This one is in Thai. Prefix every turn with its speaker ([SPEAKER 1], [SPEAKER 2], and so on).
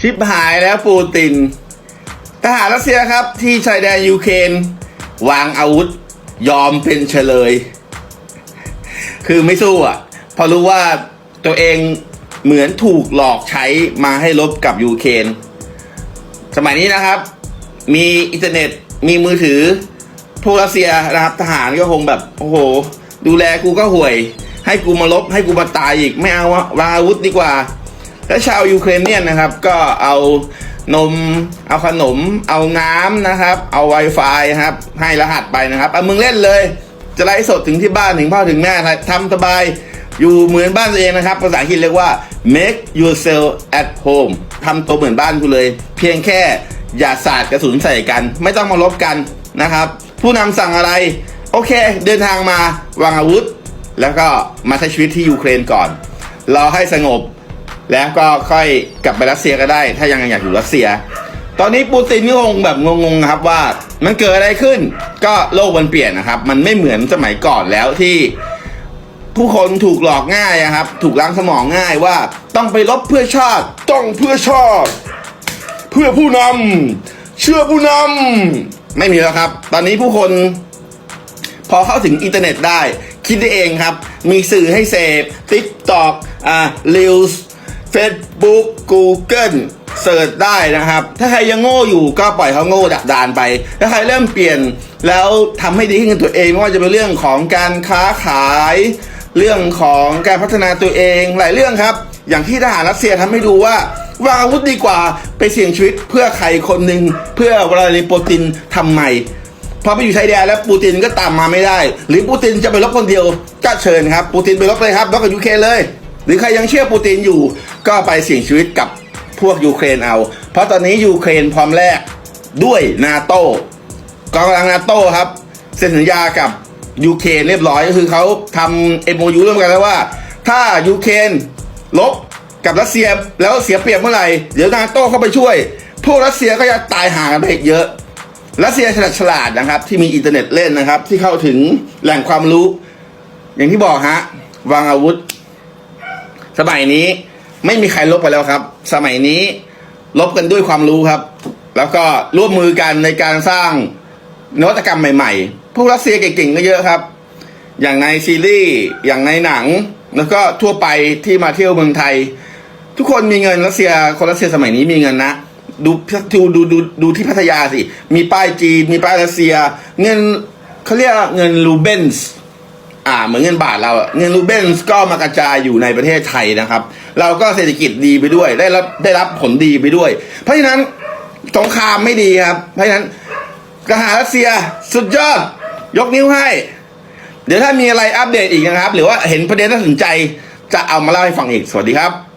[SPEAKER 1] ชิบหายแล้วปูติน ทหารรัสเซียครับที่ชายแดนยูเครนวางอาวุธ ยอมเป็นเฉลย คือไม่สู้อะเพราะรู้ว่าตัวเองเหมือนถูกหลอกใช้มาให้ลบกับยูเครนสมัยนี้นะครับ มีอินเทอร์เน็ตมีมือถือพวกรัสเซียนะครับทหารก็คงแบบโอ้โห ดูแลกูก็ห่วย ให้กูมาลบให้กูมาตายอีกไม่เอาวะวางอาวุธดีกว่า และชาวยูเครนเนี่ยนะครับก็เอานม เอาขนม เอาน้ำนะครับ เอา Wi-Fi ครับ ให้รหัสไปนะครับเอามึงเล่นเลย จะไลฟ์สดถึงที่บ้านถึงพ่อถึงแม่ทำสบายอยู่เหมือนบ้านตัวเองนะครับ ภาษาอังกฤษเรียกว่า make yourself at home ทำตัวเหมือนบ้านกูเลย เพียงแค่อย่าสาดกระสุนใส่กัน ไม่ต้องมาลบกันนะครับ ผู้นำสั่งอะไร โอเค เดินทางมาวางอาวุธ แล้วก็มาใช้ชีวิตที่ยูเครนก่อนรอให้สงบ แล้วก็ค่อยกลับไปรัสเซียก็ได้ ถ้ายังอยากอยู่รัสเซีย ตอนนี้ปูตินก็คงแบบงงๆครับว่ามันเกิดอะไรขึ้น ก็โลกมันเปลี่ยนนะครับ มันไม่เหมือนสมัยก่อนแล้วที่ผู้คนถูกหลอกง่ายครับ ถูกล้างสมองง่ายว่าต้องไปรบเพื่อชาติ ต้องเพื่อชาติ เพื่อผู้นำเชื่อผู้นำไม่มีแล้วครับ ตอนนี้ผู้คนพอเข้าถึงอินเทอร์เน็ตได้ คิดได้เองครับ มีสื่อให้เสพ TikTok อ่า Reels Facebook Google เสิร์ชได้นะครับ ถ้าใครยังโง่อยู่ก็ปล่อยเขาโง่ดักดานไป ถ้าใครเริ่มเปลี่ยนแล้วทำให้ดีขึ้นตัวเองไม่ว่าจะเป็นเรื่องของการค้าขาย เรื่องของการพัฒนาตัวเองหลายเรื่องครับ อย่างที่ทหารรัสเซียทำให้ดูว่าวางอาวุธดีกว่าไปเสี่ยงชีวิตเพื่อใครคนหนึ่งเพื่อวลาดิเมียร์ปูตินทำไมพอไปอยู่ชายแดนแล้วปูตินก็ตามมาไม่ได้ หรือปูตินจะไปรบคนเดียวก็เชิญครับปูตินไปรบเลยครับรบกับยูเครนเลย หรือใครยังเชื่อปูตินอยู่ก็ไปเสี่ยงชีวิตกับพวกยูเครนเอา เพราะตอนนี้ยูเครนพร้อมแลกด้วยนาโต้กองกำลังนาโต้ครับเซ็นสัญญากับยูเครนเรียบร้อยก็คือเขาทำเอ็มโอยูร่วมกันแล้วว่า ถ้ายูเครนลบกับรัสเซียแล้วเสียเปรียบเมื่อไหร่เดี๋ยวนาโต้เข้าไปช่วย พวกรัสเซียก็จะตายห่างกันไปเยอะ รัสเซียฉลาดฉลาดนะครับ ที่มีอินเทอร์เน็ตเล่นนะครับ ที่เข้าถึงแหล่งความรู้ อย่างที่บอกฮะวางอาวุธ สมัยนี้ไม่มีใครลบไปแล้วครับ สมัยนี้ลบกันด้วยความรู้ครับ แล้วก็ร่วมมือกันในการสร้างนวัตกรรมใหม่ๆ พวกรัสเซียเก่งๆก็เยอะครับ อย่างในซีรีส์อย่างในหนัง แล้วก็ทั่วไปที่มาเที่ยวเมืองไทย ทุกคนมีเงินรัสเซียคนรัสเซียสมัยนี้มีเงินนะดูดูดูดูดูที่พัทยาสิ มีป้ายจีน มีป้ายรัสเซีย เงินเขาเรียกเงินรูเบนส์ อ่าเหมือนเงินบาทเราอะเงินรูเบนส์ก็มากระจายอยู่ในประเทศไทยนะครับ เราก็เศรษฐกิจดีไปด้วย ได้รับได้รับผลดีไปด้วย เพราะฉะนั้นสงครามไม่ดีครับ เพราะฉะนั้นกหารรัสเซียสุดยอด ยกนิ้วให้ เดี๋ยวถ้ามีอะไรอัปเดตอีกนะครับ หรือว่าเห็นประเด็นน่าสนใจจะเอามาเล่าให้ฟังอีก สวัสดีครับ